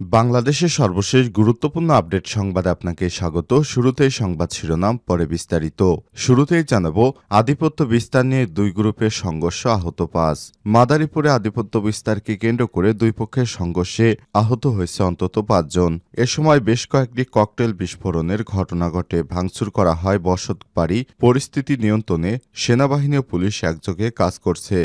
বাংলাদেশের সর্বশেষ গুরুত্বপূর্ণ আপডেট সংবাদে আপনাকে স্বাগত। শুরুতেই সংবাদ শিরোনাম, পরে বিস্তারিত। শুরুতেই জানাব, আধিপত্য বিস্তার নিয়ে দুই গ্রুপের সংঘর্ষ, আহত পাঁচ। মাদারীপুরে আধিপত্য বিস্তারকে কেন্দ্র করে দুই পক্ষের সংঘর্ষে আহত হয়েছে অন্তত পাঁচজন। এ সময় বেশ কয়েকটি ককটেল বিস্ফোরণের ঘটনা ঘটে। ভাঙচুর করা হয় বসত বাড়ি পরিস্থিতি নিয়ন্ত্রণে সেনাবাহিনী ও পুলিশ একযোগে কাজ করছে।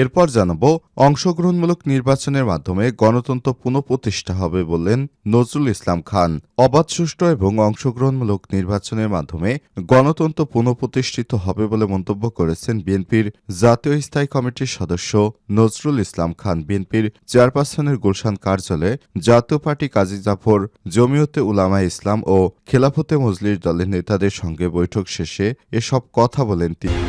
এরপর জানাব, অংশগ্রহণমূলক নির্বাচনের মাধ্যমে গণতন্ত্র পুনঃপ্রতিষ্ঠা হবে বললেন নজরুল ইসলাম খান। অবাধ, সুষ্ঠু এবং অংশগ্রহণমূলক নির্বাচনের মাধ্যমে গণতন্ত্র পুনঃপ্রতিষ্ঠিত হবে বলে মন্তব্য করেছেন বিএনপির জাতীয় স্থায়ী কমিটির সদস্য নজরুল ইসলাম খান। বিএনপির চেয়ারপারসনের গুলশান কার্যালয়ে জাতীয় পার্টি কাজী জাফর জমিয়তে উলামা ইসলাম ও খেলাফতে মজলিস দলের নেতাদের সঙ্গে বৈঠক শেষে এসব কথা বলেন তিনি।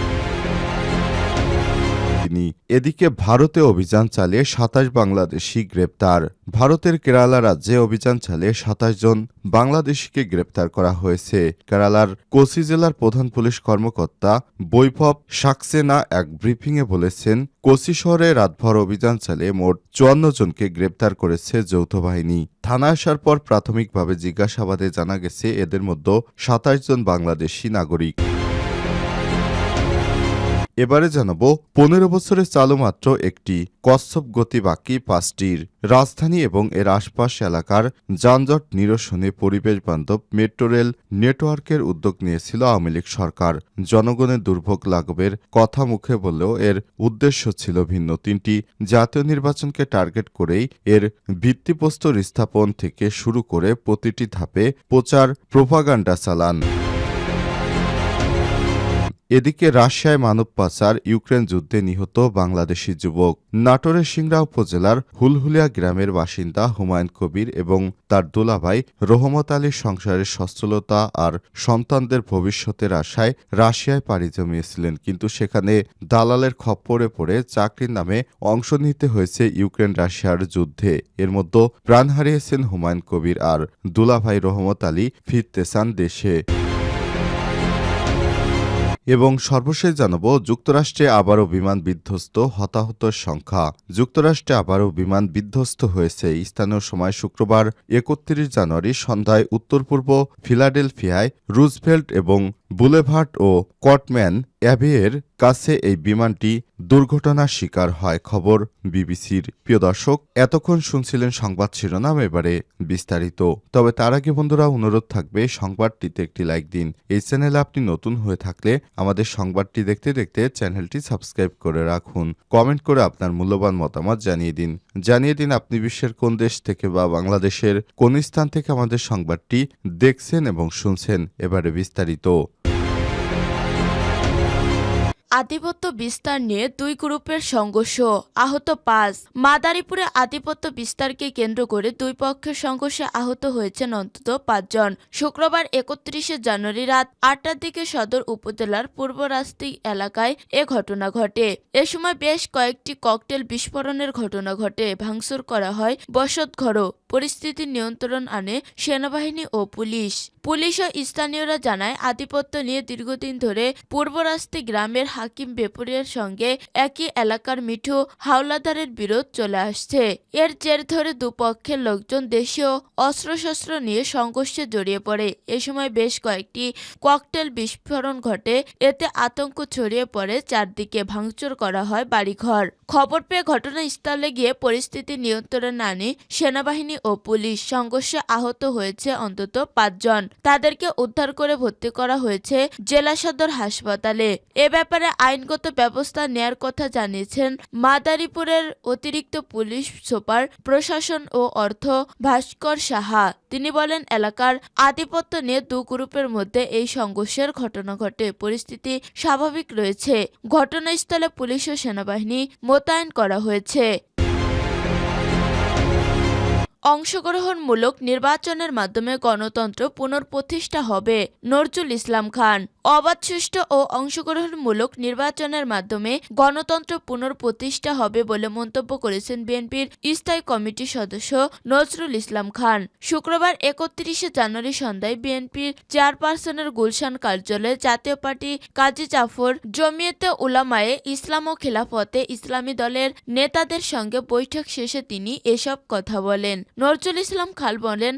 তিনি এদিকে ভারতে অভিযান চালিয়ে সাতাশ বাংলাদেশি গ্রেপ্তার। ভারতের কেরালা রাজ্যে অভিযান চালিয়ে সাতাশ জন বাংলাদেশিকে গ্রেপ্তার করা হয়েছে। কেরালার কোসি জেলার প্রধান পুলিশ কর্মকর্তা বৈভব সাকসেনা এক ব্রিফিংয়ে বলেছেন কোসি শহরে রাতভর অভিযান চালিয়ে মোট চুয়ান্ন জনকে গ্রেপ্তার করেছে যৌথ বাহিনী। থানা আসার পর প্রাথমিকভাবে জিজ্ঞাসাবাদে জানা গেছে, এদের মধ্যে সাতাশ জন বাংলাদেশি নাগরিক। এবারে জানাব, পনেরো বছরে চালু মাত্র একটি কচ্ছপ গতি বাকি পাঁচটির রাজধানী এবং এর আশপাশ এলাকার যানজট নিরসনে পরিবেশ বান্ধব মেট্রো রেল নেটওয়ার্কের উদ্যোগ নিয়েছিল আওয়ামী লীগ সরকার। জনগণের দুর্ভোগ লাঘবের কথা মুখে বললেও এর উদ্দেশ্য ছিল ভিন্ন। তিনটি জাতীয় নির্বাচনকে টার্গেট করেই এর ভিত্তিপ্রস্তর স্থাপন থেকে শুরু করে প্রতিটি ধাপে প্রচার প্রোপাগান্ডা চালান। এদিকে রাশিয়ায় মানব পাচার, ইউক্রেন যুদ্ধে নিহত বাংলাদেশি যুবক। নাটোরের সিংড়া উপজেলার হুলহুলিয়া গ্রামের বাসিন্দা হুমায়ুন কবির এবং তার দুলাভাই রহমত আলীর সংসারের সচ্ছলতা আর সন্তানদের ভবিষ্যতের আশায় রাশিয়ায় পাড়ি জমিয়েছিলেন। কিন্তু সেখানে দালালের খপ্পরে পড়ে চাকরির নামে অংশ নিতে হয়েছে ইউক্রেন রাশিয়ার যুদ্ধে। এর মধ্যে প্রাণ হারিয়েছেন হুমায়ুন কবির আর দুলাভাই রহমত আলী ফিরতে চান দেশে। এবং সর্বশেষ জানাব, যুক্তরাষ্ট্রে আবারও বিমান বিধ্বস্ত হতাহতের সংখ্যা। যুক্তরাষ্ট্রে আবারও বিমান বিধ্বস্ত হয়েছে। স্থানীয় সময় শুক্রবার একত্রিশ জানুয়ারি সন্ধ্যায় উত্তর পূর্ব ফিলাডেলফিয়ায় রুজভেল্ট এবং বুলেভার্ট ও কটম্যান অ্যাভিয়ের কাছে এই বিমানটি দুর্ঘটনার শিকার হয় খবর বিবিসির। প্রিয় দর্শক, এতক্ষণ শুনছিলেন সংবাদ শিরোনাম, এবারে বিস্তারিত। তবে তার আগে বন্ধুরা, অনুরোধ থাকবে, সংবাদটিতে একটি লাইক দিন। এই চ্যানেলে আপনি নতুন হয়ে থাকলে আমাদের সংবাদটি দেখতে দেখতে চ্যানেলটি সাবস্ক্রাইব করে রাখুন। কমেন্ট করে আপনার মূল্যবান মতামত জানিয়ে দিন। জানিয়ে দিন আপনি বিশ্বের কোন দেশ থেকে বা বাংলাদেশের কোন স্থান থেকে আমাদের সংবাদটি দেখছেন এবং শুনছেন। এবারে বিস্তারিত। আধিপত্য বিস্তার নিয়ে দুই গ্রুপের সংঘর্ষ। আহত পাঁচ। মাদারীপুরে আধিপত্য বিস্তারকে কেন্দ্র করে দুই পক্ষের সংঘর্ষে আহত হয়েছেন অন্তত পাঁচজন। শুক্রবার একত্রিশে জানুয়ারি রাত আটটার দিকে সদর উপজেলার পূর্ব রাস্তি এলাকায় এ ঘটনা ঘটে। এ সময় বেশ কয়েকটি ককটেল বিস্ফোরণের ঘটনা ঘটে। ভাঙচুর করা হয় বসত বসতঘরও। পরিস্থিতি নিয়ন্ত্রণ আনে সেনাবাহিনী ও পুলিশ। পুলিশ ও স্থানীয়রা জানায়, আধিপত্য নিয়ে দীর্ঘদিন ধরে পূর্বরাস্তি গ্রামের হাকিম বেপুরিয়ার সঙ্গে একই এলাকার মিঠু হাওলাদারের বিরোধ চলে আসছে। এর জের ধরে দুপক্ষের লোকজন দেশীয় অস্ত্রশস্ত্র নিয়ে সংঘর্ষে জড়িয়ে পড়ে। এ সময় বেশ কয়েকটি ককটেল বিস্ফোরণ ঘটে। এতে আতঙ্ক ছড়িয়ে পড়ে, চারদিকে ভাঙচুর করা হয় বাড়িঘর। খবর পেয়ে ঘটনাস্থলে গিয়ে পরিস্থিতি নিয়ন্ত্রণে আনে সেনাবাহিনী ও পুলিশ সংঘর্ষে আহত হয়েছে অন্তত পাঁচজন। তাদেরকে উদ্ধার করে ভর্তি করা হয়েছে জেলা সদর হাসপাতালে। এ ব্যাপারে আইনগত ব্যবস্থা নেয়ার কথা জানিয়েছেন মাদারীপুরের অতিরিক্ত পুলিশ সুপার, প্রশাসন ও অর্থ ভাস্কর সাহা। তিনি বলেন, এলাকার আধিপত্য নিয়ে দু গ্রুপের মধ্যে এই সংঘর্ষের ঘটনা ঘটে। পরিস্থিতি স্বাভাবিক রয়েছে। ঘটনাস্থলে পুলিশ ও সেনাবাহিনী মোতায়েন করা হয়েছে। অংশগ্রহণমূলক নির্বাচনের মাধ্যমে গণতন্ত্র পুনঃপ্রতিষ্ঠা হবে নজরুল ইসলাম খান। অবাধ সুষ্ঠু ও অংশগ্রহণমূলক নির্বাচনের মাধ্যমে গণতন্ত্র পুনঃপ্রতিষ্ঠা হবে বলে মন্তব্য করেছেন বিএনপির স্থায়ী কমিটির সদস্য নজরুল ইসলাম খান। শুক্রবার একত্রিশে জানুয়ারি সন্ধ্যায় বিএনপির চেয়ারপারসনের গুলশান কার্যালয়ে জাতীয় পার্টি কাজী জাফর জমিয়তে উলামায়ে ইসলাম ও খেলাফতে ইসলামী দলের নেতাদের সঙ্গে বৈঠক শেষে তিনি এসব কথা বলেন। নজরুল ইসলাম খান বলেন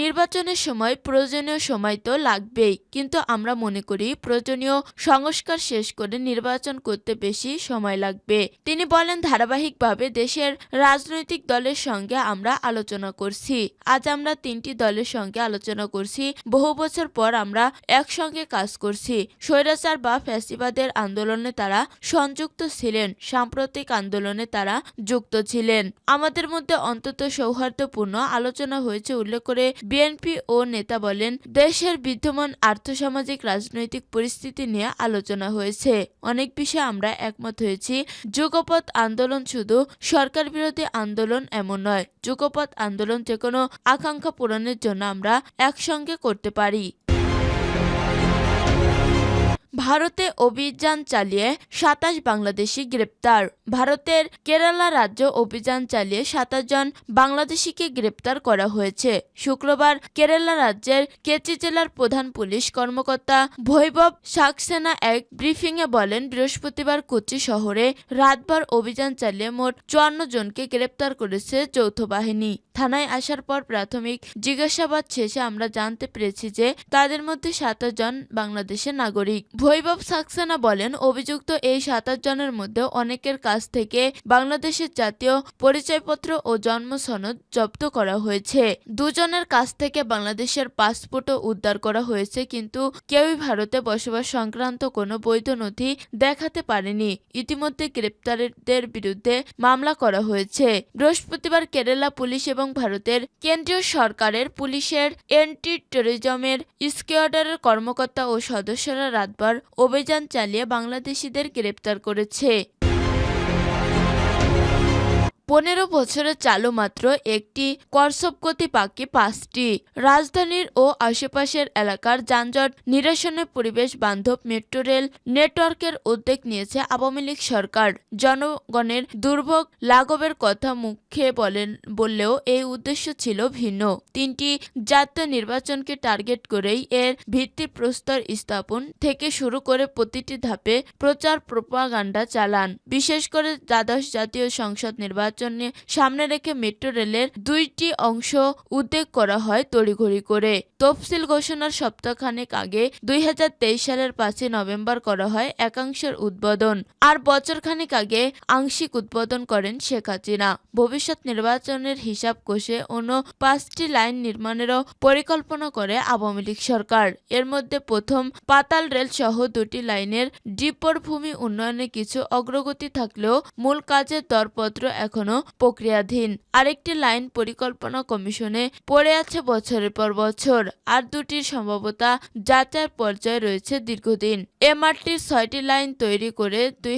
নির্বাচনের সময় প্রয়োজনীয় সময় তো লাগবেই, কিন্তু আমরা মনে করি প্রয়োজনীয় সংস্কার শেষ করে নির্বাচন করতে বেশি সময় লাগবে। তিনি বলেন, ধারাবাহিকভাবে দেশের রাজনৈতিক দলের সঙ্গে আমরা আলোচনা করছি। আজ আমরা তিনটি দলের সঙ্গে আলোচনা করছি। বহু বছর পর আমরা একসঙ্গে কাজ করছি। স্বৈরাচার বা ফ্যাসিবাদের আন্দোলনে তারা সংযুক্ত ছিলেন। সাম্প্রতিক আন্দোলনে তারা যুক্ত ছিলেন। আমাদের মধ্যে অন্তত সৌহার্দ্যপূর্ণ আলোচনা হয়েছে, উল্লেখ করে বিএনপি ও নেতা বলেন, দেশের বিদ্যমান আর্থসামাজিক রাজনৈতিক পরিস্থিতি নিয়ে আলোচনা হয়েছে। অনেক বিষয়ে আমরা একমত হয়েছি। যুগপথ আন্দোলন শুধু সরকার বিরোধী আন্দোলন এমন নয় যুগপথ আন্দোলন যে কোনো আকাঙ্ক্ষা পূরণের জন্য আমরা একসঙ্গে করতে পারি। ভারতে অভিযান চালিয়ে সাতাশ বাংলাদেশি গ্রেপ্তার। ভারতের কেরালা রাজ্য অভিযান চালিয়ে সাতাশ জন বাংলাদেশিকে গ্রেপ্তার করা হয়েছে। শুক্রবার কেরালা রাজ্যের কেচি জেলার প্রধান পুলিশ কর্মকর্তা বৈভব সাকসেনা এক ব্রিফিংয়ে বলেন, বৃহস্পতিবার কোচি শহরে রাতভর অভিযান চালিয়ে মোট চুয়ান্ন জনকে গ্রেপ্তার করেছে যৌথ বাহিনী। থানায় আসার পর প্রাথমিক জিজ্ঞাসাবাদ শেষে আমরা জানতে পেরেছি যে তাদের মধ্যে সাতাশ জন বাংলাদেশের নাগরিক। বৈভব সাক্সেনা বলেন, অভিযুক্ত এই সাতাশ জনের মধ্যে অনেকের কাছ থেকে বাংলাদেশের জাতীয় পরিচয়পত্র ও জন্ম সনদ জব্দ করা হয়েছে। দুজনের কাছ থেকে বাংলাদেশের পাসপোর্টও উদ্ধার করা হয়েছে, কিন্তু কেউই ভারতে বসবাস সংক্রান্ত কোনো বৈধ নথি দেখাতে পারেনি। ইতিমধ্যে গ্রেপ্তারদের বিরুদ্ধে মামলা করা হয়েছে। বৃহস্পতিবার কেরালা পুলিশ এবং ভারতের কেন্দ্রীয় সরকারের, পুলিশের এন্টি টেরোরিজমের স্কোয়াডারের কর্মকর্তা ও সদস্যরা রাতভর অভিযান চালিয়ে বাংলাদেশিদের গ্রেপ্তার করেছে। পনেরো বছরে চালু মাত্র একটি করসবগতি পাখি পাঁচটি। রাজধানীর ও আশেপাশের এলাকার যানজট নিরসনে পরিবেশ বান্ধব মেট্রো রেল নেটওয়ার্কের উদ্যোগ নিয়েছে আওয়ামী লীগ সরকার। জনগণের দুর্ভোগ লাঘবের কথা মুখে বলেন, বললেও এই উদ্দেশ্য ছিল ভিন্ন। তিনটি জাতীয় নির্বাচনকে টার্গেট করেই এর ভিত্তিপ্রস্তর স্থাপন থেকে শুরু করে প্রতিটি ধাপে প্রচার প্রপাগান্ডা চালান। বিশেষ করে দ্বাদশ জাতীয় সংসদ নির্বাচন সামনে রেখে মেট্রো রেলের দুইটি অংশ উদ্যোগ করা হয় তড়িঘড়ি করে। তফসিল ঘোষণার সপ্তাহখানেক আগে দুই সালের পাঁচই নভেম্বর করা হয় একাংশের উদ্বোধন। আর বছরখানেক আগে আংশিক উদ্বোধন করেন শেখ হাসিনা। ভবিষ্যৎ নির্বাচনের হিসাব কষে অন্য পাঁচটি লাইন নির্মাণেরও পরিকল্পনা করে আওয়ামী লীগ সরকার। এর মধ্যে প্রথম পাতাল রেল সহ দুটি লাইনের ডিপোর ভূমি উন্নয়নে কিছু অগ্রগতি থাকলেও মূল কাজের দরপত্র এখনও প্রক্রিয়াধীন। আরেকটি লাইন পরিকল্পনা কমিশনে পড়ে আছে বছরের পর বছর, আর দুটির সম্ভাবতা যাচাইয়ের পর্যায়ে রয়েছে দীর্ঘদিন। এমআরটির ছয়টি লাইন তৈরি করে দুই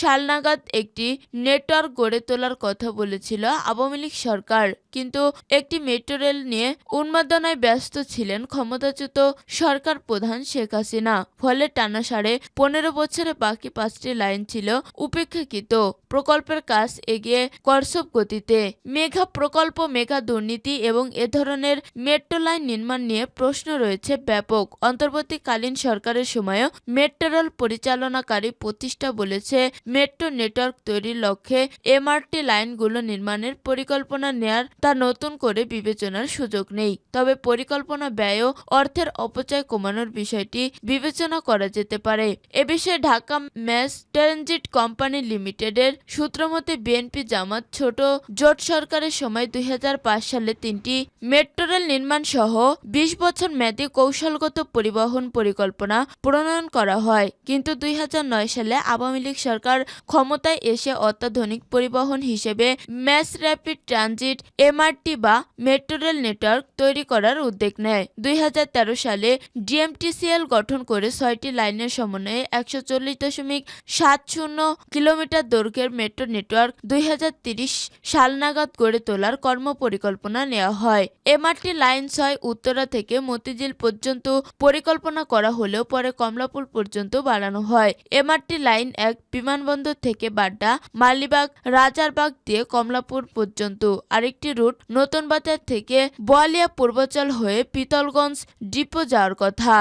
সাল নাগাদ একটি নেটওয়ার্ক গড়ে তোলার কথা বলেছিল আওয়ামী লীগ সরকার। কিন্তু একটি মেট্রো রেল নিয়ে উন্মাদনায় ব্যস্ত ছিলেন ক্ষমতাচ্যুত সরকার প্রধান শেখ হাসিনা। ফলে টানাসারে পনেরো বছরে বাকি পাঁচটি লাইন ছিল উপেক্ষাকৃত। প্রকল্পের কাজ এগিয়ে করসব গতিতে মেঘা প্রকল্প, মেঘা দুর্নীতি এবং এ ধরনের মেট্রো লাইন নির্মাণ নিয়ে প্রশ্ন রয়েছে ব্যাপক। অন্তর্বর্তীকালীন সরকারের সময়ও মেট্রো রেল পরিচালনাকারী প্রতিষ্ঠা বলেছে, মেট্রো নেটওয়ার্ক তৈরির লক্ষ্যে এমআরটি লাইনগুলো নির্মাণের পরিকল্পনা নেয়ার তা নতুন করে বিবেচনার সুযোগ নেই। তবে পরিকল্পনা ব্যয় অর্থের অপচয় কমানোর বিষয়টি বিবেচনা করা যেতে পারে। এ বিষয়ে ঢাকা ম্যাস ট্রানজিট কোম্পানি লিমিটেডের সূত্রমতে বিএনপি জামাত ছোট জোট সরকারের সময় দুই হাজার পাঁচ সালে তিনটি মেট্রো রেল নির্মাণ সহ বিশ বছর মেয়াদী কৌশলগত পরিবহন পরিকল্পনা প্রণয়ন করা হয়। কিন্তু দুই হাজার নয় সালে আওয়ামী লীগ সরকার ক্ষমতায় এসে অত্যাধুনিক পরিবহন হিসেবে ম্যাস র্যাপিড ট্রানজিট, এমআরটি বা মেট্রো রেল নেটওয়ার্ক তৈরি করার উদ্যোগ নেয়। দুই হাজার তেরো সালে ডিএমটিসিএল গঠন করে ছয়টি লাইনের সমন্বয়ে একশো চল্লিশ দশমিক সাত শূন্য কিলোমিটার দৈর্ঘ্যের মেট্রো নেটওয়ার্ক পার্ক দুই সাল নাগাদ গড়ে তোলার কর্মপরিকল্পনা নেওয়া হয়। এমআরটি লাইন ছয়, উত্তরা থেকে মতিঝিল পর্যন্ত পরিকল্পনা করা হলেও পরে কমলাপুর পর্যন্ত বাড়ানো হয়। এমআরটি লাইন এক, বিমানবন্দর থেকে বাড্ডা, মালিবাগ, রাজারবাগ দিয়ে কমলাপুর পর্যন্ত। আরেকটি রুট নতুন বাজার থেকে বোয়ালিয়া পূর্বাচল হয়ে পিতলগঞ্জ ডিপো যাওয়ার কথা।